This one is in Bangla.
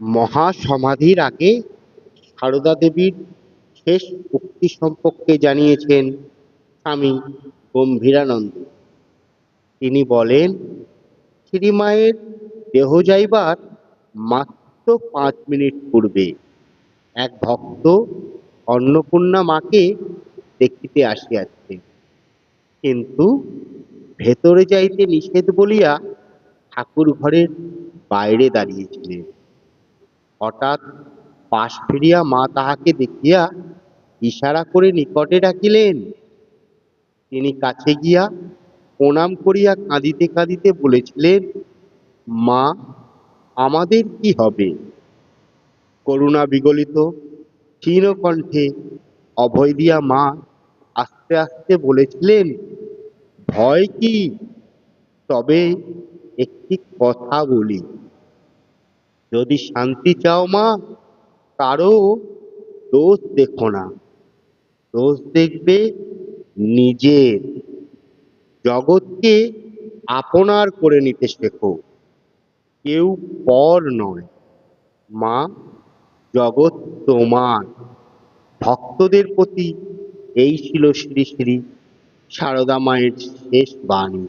মহাসমাধির আগে সারদা দেবীর শেষ উক্তি সম্পর্কে জানিয়েছেন স্বামী গম্ভীরানন্দ। তিনি বলেন, শ্রীমায়ের দেহ যাইবার মাত্র পাঁচ মিনিট পূর্বে এক ভক্ত অন্নপূর্ণা মাকে দেখিতে আসিয়াছে। কিন্তু ভেতরে যাইতে নিষেধ বলিয়া ঠাকুর ঘরের বাইরে দাঁড়িয়েছিলেন। হঠাৎ পাশ ফিরিয়া মা তাহাকে দেখিয়া ইশারা করে নিকটে ডাকিলেন। তিনি কাছে গিয়া প্রণাম করিয়া কাঁদিতে কাঁদিতে বলেছিলেন, মা, আমাদের কি হবে? করুণা বিগলিত, ক্ষীণ কণ্ঠে অভয় দিয়া মা আস্তে আস্তে বলেছিলেন, ভয় কি? তবে একটি কথা বলি। যদি শান্তি চাও মা, কারও দোষ দেখো না। দোষ দেখবে নিজের। জগৎকে আপনার করে নিতে শেখো। কেউ পর নয়। মা, জগৎ তোমার। ভক্তদের প্রতি এই ছিল শ্রী শ্রী সারদা মায়ের শেষ বাণী।